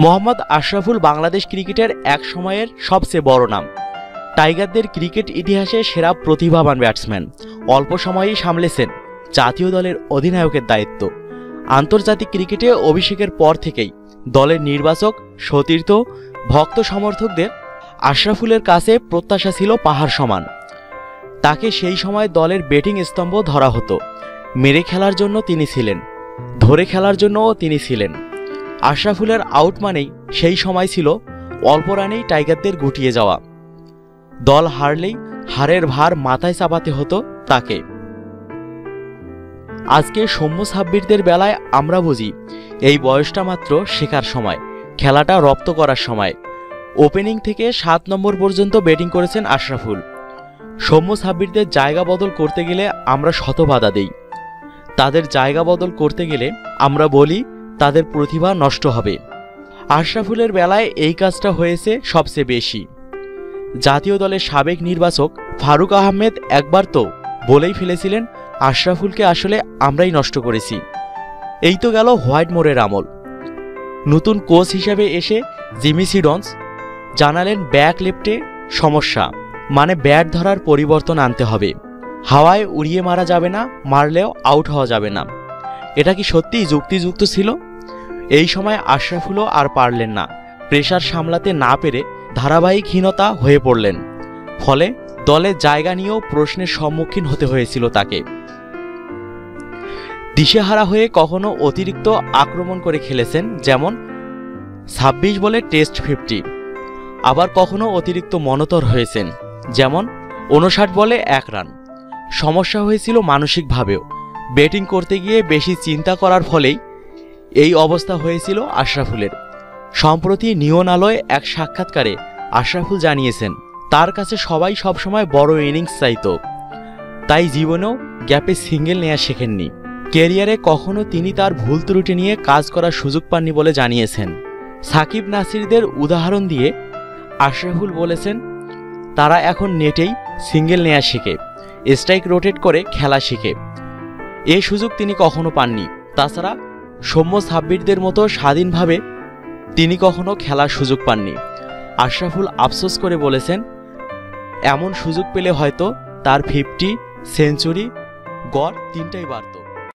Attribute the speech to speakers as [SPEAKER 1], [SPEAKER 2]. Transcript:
[SPEAKER 1] মোহাম্মদ আশরাফুল বাংলাদেশ ক্রিকেটের এক সময়ের সবচেয়ে বড় নাম। টাইগারদের ক্রিকেট ইতিহাসে সেরা প্রতিভাবান ব্যাটসম্যান। অল্প সময়েই সামলেছেন জাতীয় দলের অধিনায়কের দায়িত্ব। আন্তর্জাতিক ক্রিকেটে অভিষেকের পর থেকেই দলের নির্বাচক, সতীর্থ, ভক্ত সমর্থকদের আশরাফুলের কাছে প্রত্যাশা ছিল পাহাড় সমান। তাকে সেই সময় দলের ব্যাটিং স্তম্ভ ধরা হতো। মেরে খেলার জন্য তিনি ছিলেন। ধরে খেলার জন্যও তিনি ছিলেন। আশরাফুলের আউট মানেই সেই সময় ছিল অল্প রানেই টাইগারদের গুটিয়ে যাওয়া। দল হারলেই হারের ভার মাথায় চাপাতে হতো তাকে। আজকে সৌম্য সাব্বিরদের বেলায় আমরা বুঝি, এই বয়সটা মাত্র শেখার সময়, খেলাটা রপ্ত করার সময়। ওপেনিং থেকে সাত নম্বর পর্যন্ত ব্যাটিং করেছেন আশরাফুল। সৌম্য সাব্বিরদের জায়গা বদল করতে গেলে আমরা শত বাধা দেই। তাদের জায়গা বদল করতে গেলে আমরা বলি তাদের প্রতিভা নষ্ট হবে। আশরাফুলের বেলায় এই কাজটা হয়েছে সবচেয়ে বেশি। জাতীয় দলের সাবেক নির্বাচক ফারুক আহমেদ একবার তো বলেই ফেলেছিলেন, আশরাফুলকে আসলে আমরাই নষ্ট করেছি। এই তো গেল হোয়াইট মোড়ের আমল। নতুন কোচ হিসেবে এসে জিমি সিডন্স জানালেন ব্যাক লেফটে সমস্যা মানে ব্যাট ধরার পরিবর্তন আনতে হবে। হাওয়ায় উড়িয়ে মারা যাবে না, মারলেও আউট হওয়া যাবে না। এটা কি সত্যিই যুক্তিযুক্ত ছিল? এই সময় আশরাফুলও আর পারলেন না। প্রেশার সামলাতে না পেরে ধারাবাহিকহীনতা হয়ে পড়লেন। ফলে দলে জায়গা নিয়েও প্রশ্নের সম্মুখীন হতে হয়েছিল তাকে। দিশেহারা হয়ে কখনো অতিরিক্ত আক্রমণ করে খেলেছেন যেমন ছাব্বিশ বলে টেস্ট ফিফটি। আবার কখনো অতিরিক্ত মনতর হয়েছেন যেমন উনষাট বলে এক রান। সমস্যা হয়েছিল মানসিকভাবেও। ব্যাটিং করতে গিয়ে বেশি চিন্তা করার ফলেই এই অবস্থা হয়েছিল আশরাফুলের। সম্প্রতি নিয়ন আলোয় এক সাক্ষাৎকারে আশরাফুল জানিয়েছেন, তার কাছে সবাই সবসময় বড় ইনিংস চাইতো। তাই জীবনেও গ্যাপে সিঙ্গেল নেওয়া শেখেননি। কেরিয়ারে কখনো তিনি তার ভুল ত্রুটি নিয়ে কাজ করার সুযোগ পাননি বলে জানিয়েছেন। সাকিব নাসিরদের উদাহরণ দিয়ে আশরাফুল বলেছেন, তারা এখন নেটেই সিঙ্গেল নেওয়া শেখে, স্ট্রাইক রোটেট করে খেলা শিখে। এ সুযোগ তিনি কখনো পাননি। তাছাড়া সৌম্য সাব্বিরদের মতো স্বাধীনভাবে তিনি কখনো খেলার সুযোগ পাননি। আশরাফুল আফসোস করে বলেছেন, এমন সুযোগ পেলে হয়তো তার ফিফটি সেঞ্চুরি গড় তিনটাই বাড়ত।